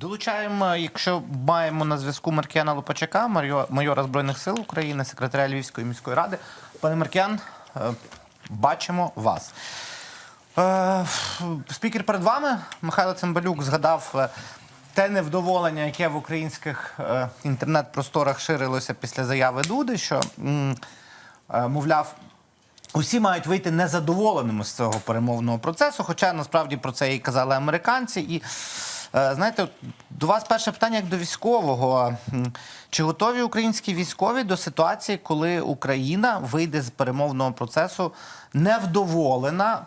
Долучаємо, якщо маємо на зв'язку Маркіяна Лопачака, майора Збройних сил України, секретаря Львівської міської ради. Пане Маркіян, е, бачимо вас. Е, Спікер перед вами Михайло Цимбалюк згадав е, те невдоволення, яке в українських інтернет-просторах ширилося після заяви Дуди, що мовляв. Усі мають вийти незадоволеними з цього перемовного процесу, хоча насправді про це і казали американці. І знаєте, до вас перше питання як до військового. Чи готові українські військові до ситуації, коли Україна вийде з перемовного процесу невдоволена, е,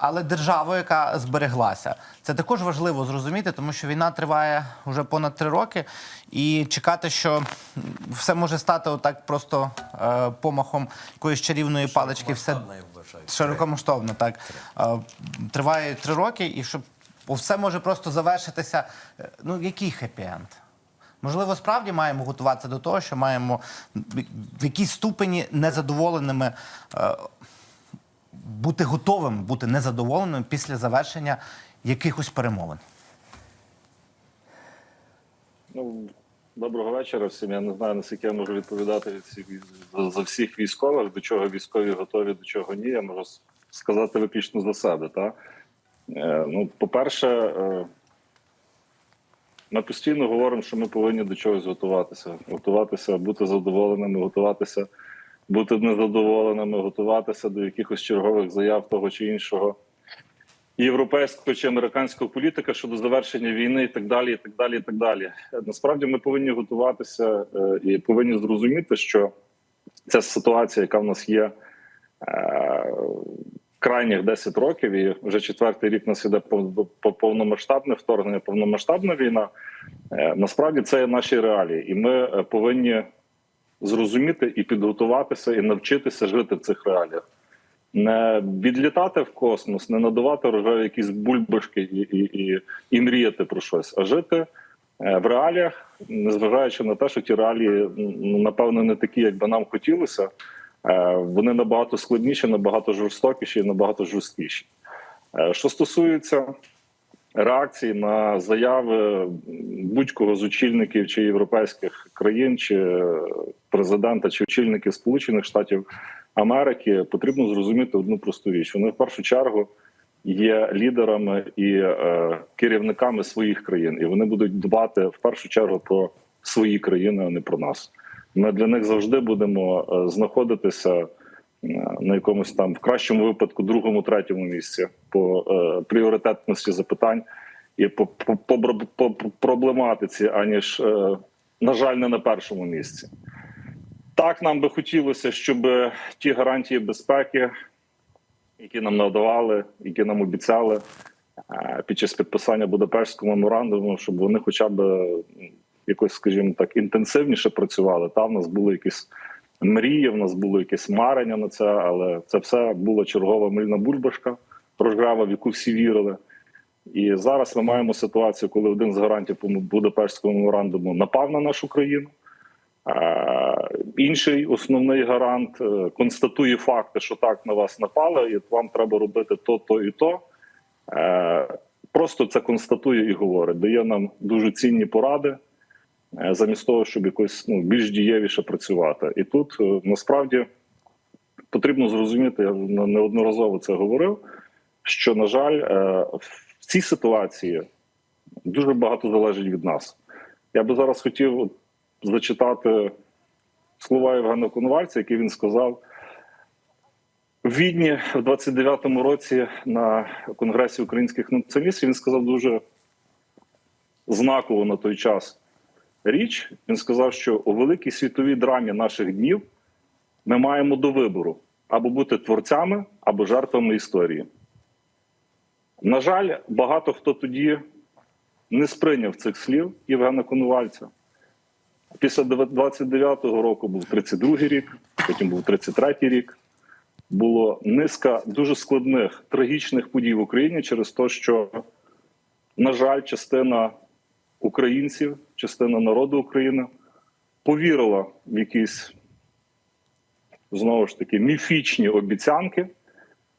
але державою, яка збереглася? Це також важливо зрозуміти, тому що війна триває вже понад три роки, і чекати, що все може стати отак просто е, помахом якоїсь чарівної палички, все широкомасштабно, так Е, триває три роки, і щоб все може просто завершитися. е, Ну який хеппі-енд? Можливо, справді маємо готуватися до того, що маємо в якійсь ступені незадоволеними е, бути готовим, бути незадоволеним після завершення якихось перемовин. Ну, доброго вечора всім. Я не знаю, наскільки я можу відповідати за, всіх військових, до чого військові готові, до чого ні. Я можу сказати виключно за себе. Та? Е, ну, по-перше, е, ми постійно говоримо, що ми повинні до чогось готуватися. Готуватися, бути задоволеними, готуватися, бути незадоволеними, готуватися до якихось чергових заяв того чи іншого європейського чи американського політика щодо завершення війни і так далі. І так далі, і так далі. Насправді ми повинні готуватися е, і повинні зрозуміти, що ця ситуація, яка в нас є крайніх 10 років, і вже четвертий рік нас іде по- повномасштабне вторгнення, повномасштабна війна. е, Насправді це є наші реалії, і ми е, повинні зрозуміти і підготуватися, і навчитися жити в цих реаліях не відлітати в космос, не надавати рожеві якісь бульбашки і, і, і, і мріяти про щось, а жити е, в реаліях, незважаючи на те, що ті реалії напевно не такі, як би нам хотілося. Е, Вони набагато складніші, набагато жорстокіші, набагато жорсткіші. Е, Що стосується реакції на заяви будь-кого з очільників чи європейських країн, чи президента, чи очільників Сполучених Штатів Америки, потрібно зрозуміти одну просту річ: вони в першу чергу є лідерами і е, керівниками своїх країн, і вони будуть дбати в першу чергу про свої країни, а не про нас. Ми для них завжди будемо е, знаходитися е, на якомусь там в кращому випадку, другому, третьому місці по е, пріоритетності запитань і по, по, по, по проблематиці, аніж, на жаль, не на першому місці. Так, нам би хотілося, щоб ті гарантії безпеки, які нам надавали, які нам обіцяли під час підписання Будапештського меморандуму, щоб вони хоча б якось, скажімо так, інтенсивніше працювали. Та в нас були якісь мрії, в нас було якесь марення на це, але це все була чергова мильна бульбашка рожграва, в яку всі вірили. І зараз ми маємо ситуацію, коли один з гарантів Будапештського меморандуму напав на нашу країну. Інший основний гарант е, констатує факти, що так на вас напали, і вам треба робити то, то і то. Е, Просто це констатує і говорить, дає нам дуже цінні поради, замість того, щоб якось ну, більш дієвіше працювати. І тут е, насправді потрібно зрозуміти, я не- неодноразово це говорив. Що, на жаль, е, в цій ситуації дуже багато залежить від нас. Я би зараз хотів зачитати слова Євгена Коновальця, які він сказав в Відні в 29-му році на Конгресі українських націоналістів. Він сказав дуже знаково на той час річ. Він сказав, що у великій світовій драмі наших днів ми маємо до вибору або бути творцями, або жертвами історії. На жаль, багато хто тоді не сприйняв цих слів Євгена Конувальця. Після 29-го року був 32-й рік, потім був 33-й рік. Було низка дуже складних трагічних подій в Україні через те, що, на жаль, частина українців, частина народу України повірила в якісь знову ж таки міфічні обіцянки,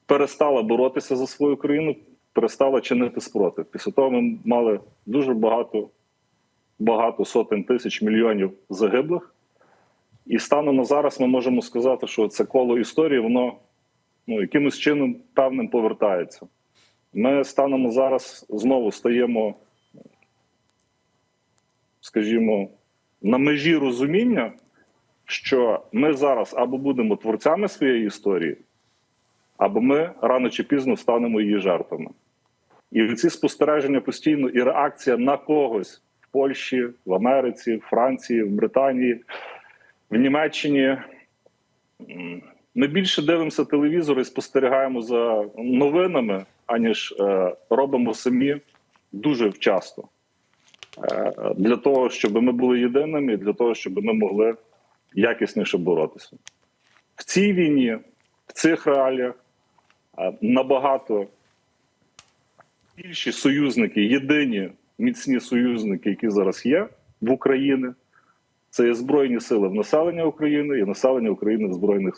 перестала боротися за свою країну, перестала чинити спротив. Після того ми мали дуже багато, багато сотень тисяч мільйонів загиблих. І станом на зараз ми можемо сказати, що це коло історії, воно ну, якимось чином певним повертається. Ми станом на зараз знову стаємо, скажімо, на межі розуміння, що ми зараз або будемо творцями своєї історії, або ми рано чи пізно станемо її жертвами. І ці спостереження постійно і реакція на когось в Польщі, в Америці, в Франції, в Британії, в Німеччині. Ми більше дивимося телевізор і спостерігаємо за новинами, аніж е, робимо самі дуже вчасно. Е, для того, щоб ми були єдиними, для того, щоб ми могли якісніше боротися. В цій війні, в цих реаліях е, набагато більші союзники, єдині міцні союзники, які зараз є в Україні, це є Збройні сили в населення України і населення України в збройних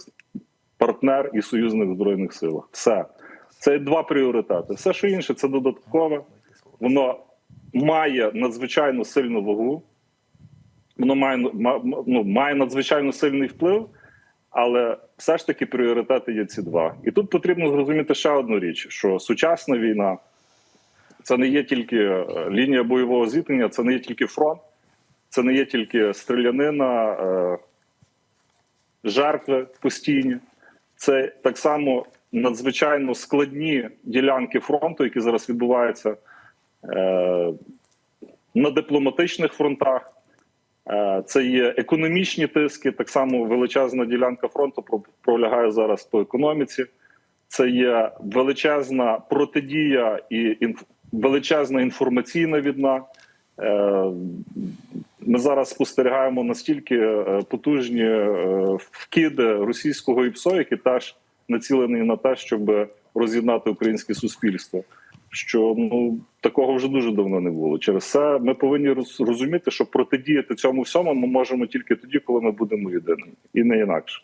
партнер і союзних збройних силах. Все це два пріоритети. Все, що інше, це додаткове. Воно має надзвичайно сильну вагу, воно має, ну, має надзвичайно сильний вплив, але все ж таки пріоритети є ці два. І тут потрібно зрозуміти ще одну річ: що сучасна війна це не є тільки е, лінія бойового зіткнення, це не є тільки фронт, це не є тільки стрілянина, е, жертви постійні. Це так само надзвичайно складні ділянки фронту, які зараз відбуваються на дипломатичних фронтах. Е, Це є економічні тиски. Так само величезна ділянка фронту про- пролягає зараз по економіці. Це є величезна протидія і величезна інформаційна війна. Е, Ми зараз спостерігаємо настільки е, потужні е, вкиди російського ІПСО, які теж націлені на те, щоб роз'єднати українське суспільство. Що ну такого вже дуже давно не було. Через це ми повинні роз- розуміти, що протидіяти цьому всьому ми можемо тільки тоді, коли ми будемо єдиними, і не інакше.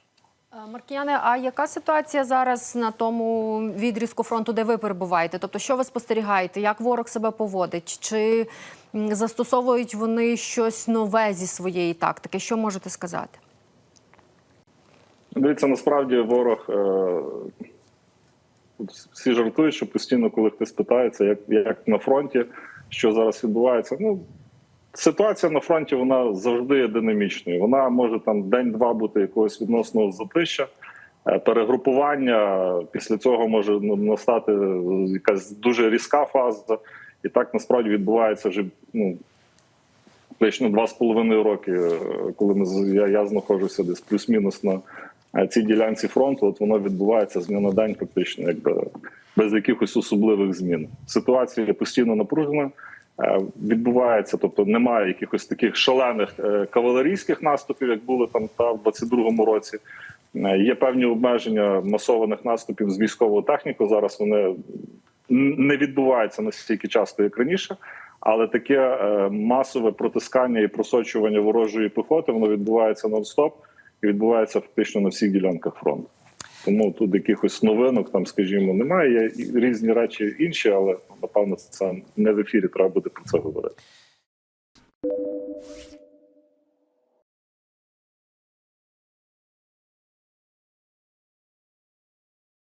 Е, Маркіяне, а яка ситуація зараз на тому відрізку фронту, де ви перебуваєте? Тобто, що ви спостерігаєте? Як ворог себе поводить? Чи застосовують вони щось нове зі своєї тактики? Що можете сказати? Дивіться, насправді ворог е, всі жартують, що постійно, коли хтось питається, як, як на фронті, що зараз відбувається. Ну ситуація на фронті вона завжди є динамічною. Вона може там день-два бути якогось відносного затища, е, перегрупування. Після цього може настати якась дуже різка фаза, і так насправді відбувається вже ну. Фактично два з половиною роки, е, коли ми я, я знаходжуся десь плюс-мінус на цій ділянці фронту, от воно відбувається з дня на день, фактично, якби без якихось особливих змін. Ситуація постійно напружена. е, Відбувається, тобто немає якихось таких шалених е, кавалерійських наступів, як були там та в 22-му році. Е, Є певні обмеження масованих наступів з військовою технікою. Зараз вони не відбуваються настільки часто, як раніше. Але таке масове протискання і просочування ворожої піхоти воно відбувається нон-стоп і відбувається фактично на всіх ділянках фронту. Тому тут якихось новинок, там, скажімо, немає. Є різні речі інші, але напевно це не в ефірі. Треба буде про це говорити.